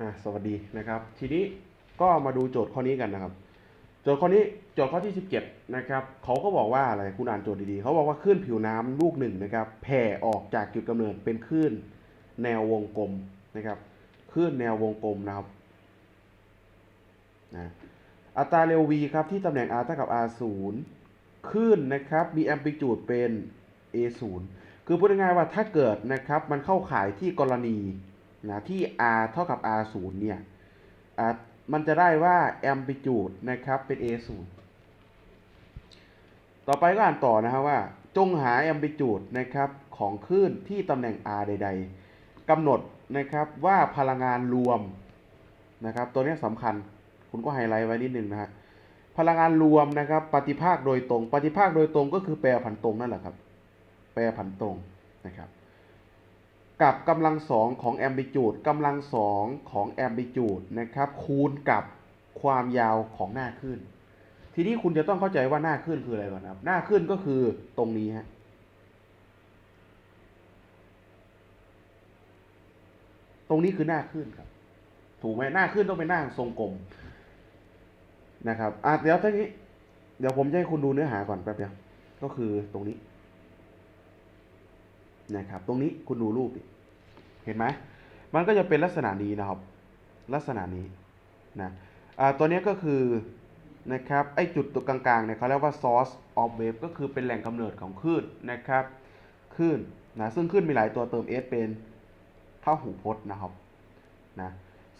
อะสวัสดีนะครับ ทีนี้ก็มาดูโจทย์ข้อนี้กันนะครับ โจทย์ข้อนี้โจทย์ข้อที่ 17นะครับเขาก็บอกว่าอะไรคุณอ่านโจทย์ดีๆเขาบอกว่าคลื่นผิวน้ำลูกหนึ่งนะครับแผ่ออกจากจุดกำเนิดเป็นคลื่นแนววงกลมนะครับคลื่นแนววงกลมนะครับนะอัตราเร็ว v ครับที่ตำแหน่ง r เท่ากับ r 0คลื่นนะครับมีแอมพลิจูดเป็น a 0คือพูดง่ายๆว่าถ้าเกิดนะครับมันเข้าข่ายที่กรณี นะที่ r เท่ากับ r 0เนี่ยมันจะได้ว่าแอมพลิจูดนะครับเป็น a 0ต่อไปก็อ่านต่อนะครับว่า จงหาแอมพลิจูดนะครับของคลื่นที่ตำแหน่ง r ใด ๆกำหนดนะครับว่าพลังงานรวมนะครับตัวนี้สำคัญคุณก็ไฮไลท์ไว้นิดนึงนะฮะพลังงานรวมนะครับปฏิภาคโดยตรง ปฏิภาคโดยตรงก็คือแปรผันตรงนั่นแหละครับ แปรผันตรงนะครับ กับกำลังสองของแอมพลิจูดกำลังสองของแอมพลิจูดนะครับคูณกับความยาวของหน้าคลื่นทีนี้คุณจะต้องเข้าใจว่าหน้าคลื่นคืออะไรก่อนครับ หน้าคลื่นก็คือตรงนี้ฮะตรงนี้คือหน้าคลื่นครับ ถูกไหมหน้าคลื่นต้องเป็นหน้าทรงกลมนะครับอะเดี๋ยวทีนี้ เดี๋ยวผมจะให้คุณดูเนื้อหาก่อนแป๊บเดียวก็คือตรงนี้ นะครับ ตรงนี้คุณดูรูปเห็นไหมมันก็จะเป็นลักษณะนี้นะครับ ลักษณะนี้นะตัวนี้ก็คือนะครับไอจุดตรงกลางๆเนี่ยเขาเรียกว่า source of wave ก็คือเป็นแหล่งกำเนิดของคลื่นนะครับคลื่นนะซึ่งคลื่นมีหลายตัวเติม s เป็นพหูพจน์นะครับนะ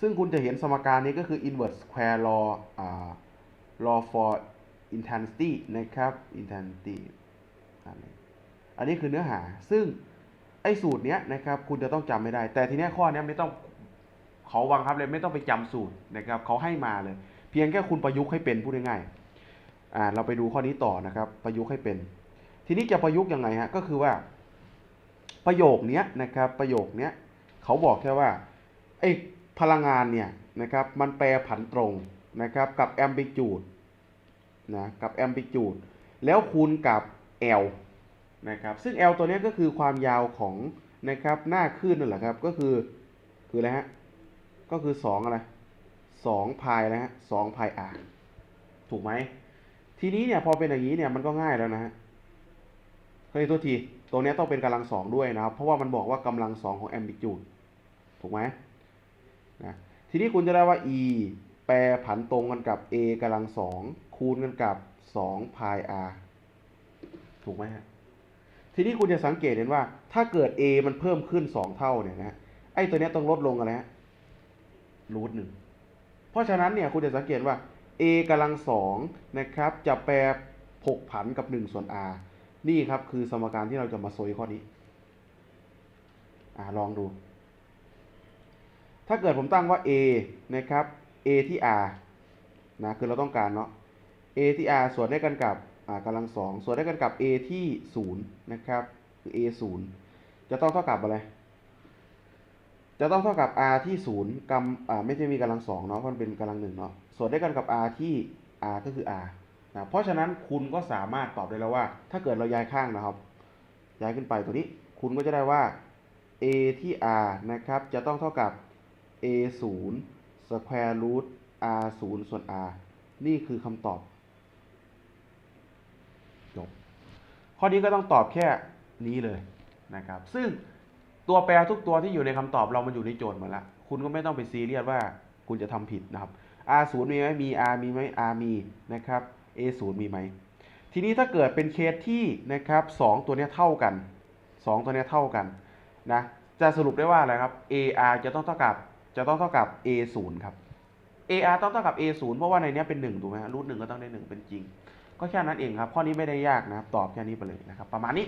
ซึ่งคุณจะเห็นสมการนี้ก็คือ inverse square law law for intensity นะครับ intensity อันนี้คือเนื้อหาซึ่ง ไอ้สูตรเนี้ยนะครับคุณจะต้องจำไม่ได้ แต่ทีเนี้ยข้อเนี้ยไม่ต้องเขาบังครับเลยไม่ต้องไปจำสูตรนะครับเขาให้มาเลย เพียงแค่คุณประยุกต์ให้เป็นพูดง่ายๆอ่าเราไปดูข้อนี้ต่อนะครับ ประยุกต์ให้เป็น ทีนี้จะประยุกต์ยังไงฮะก็คือว่า ประโยคเนี้ยนะครับประโยคเนี้ยเขาบอกแค่ว่าไอ้พลังงานเนี่ยนะครับมันแปรผันตรงนะครับกับแอมพลิจูดนะกับแอมพลิจูดแล้วคูณกับ L นะครับซึ่ง L ตัวนี้ก็คือความยาวของนะครับหน้าคลื่นนั่นแหละครับก็คือคืออะไรฮะก็คือ2อะไร2พายนะฮะ2พาย r ถูกไหมทีนี้เนี่ยพอเป็นอย่างนี้เนี่ยมันก็ง่ายแล้วนะฮะเฮ้ยตัวทีตรงนี้ต้องเป็นกำลังสองด้วยนะครับ เพราะว่ามันบอกว่ากำลังสองของแอมพลิจูดถูกไหมนะทีนี้คุณจะได้ว่า e แปรผันตรงกันกับ a กำลังสองคูณกันกับ2พาย r ถูกไหมฮะ ทีนี้คุณจะสังเกตเห็นว่า ถ้าเกิด a มันเพิ่มขึ้น 2 เท่าเนี่ยนะไอ้ตัวเนี้ยต้องลดลงอะไรฮะรูทหนึ่งเพราะฉะนั้นเนี่ยคุณจะสังเกตว่า a กำลังสองนะครับจะแปรผกผันกับ 1 ส่วน r นี่ครับคือสมการที่เราจะมาโซยข้อนี้อ่าลองดู ถ้าเกิดผมตั้งว่า a นะครับ a ที่ r นะคือเราต้องการเนาะ a ที่ r ส่วนได้กันกับ กำลังสองส่วนได้กันกับ a ที่ศูนย์นะครับคือ a ศูนย์จะต้องเท่ากับอะไร จะต้องเท่ากับ r ที่ศูนย์กำอ่าไม่ใช่มีกำลังสองเนาะมันเป็นกำลังหนึ่งเนาะส่วนได้กันกับ r ที่ r ก็คือ r นะเพราะฉะนั้นคุณก็สามารถตอบได้แล้วว่า ถ้าเกิดเราย้ายข้างนะครับ ย้ายขึ้นไปตัวนี้ คุณก็จะได้ว่า a ที่ r นะครับ จะต้องเท่ากับ a 0 square root r 0ส่วน r นี่คือคำตอบ จบ ข้อนี้ก็ต้องตอบแค่นี้เลยนะครับ ซึ่งตัวแปรทุกตัวที่อยู่ในคำตอบเรามันอยู่ในโจทย์หมดแล้วคุณก็ไม่ต้องไปซีเรียสว่าคุณจะทำผิดนะครับ r 0มีไหมมี r มีไหม r มีนะครับ a 0มีไหม ทีนี้ถ้าเกิดเป็นเคสที่นะครับสองตัวเนี้ยเท่ากันสองตัวเนี้ยเท่ากันนะจะสรุปได้ว่าอะไรครับ AR จะต้องเท่ากับจะต้องเท่ากับ A0 ครับ AR ต้องเท่ากับ A0 เพราะว่าในเนี้ยเป็น1ถูกไหมฮะรูทหนึ่งก็ต้องได้ 1 เป็นจริง ก็แค่นั้นเองครับ ข้อนี้ไม่ได้ยากนะครับ ตอบแค่นี้ไปเลยนะครับ ประมาณนี้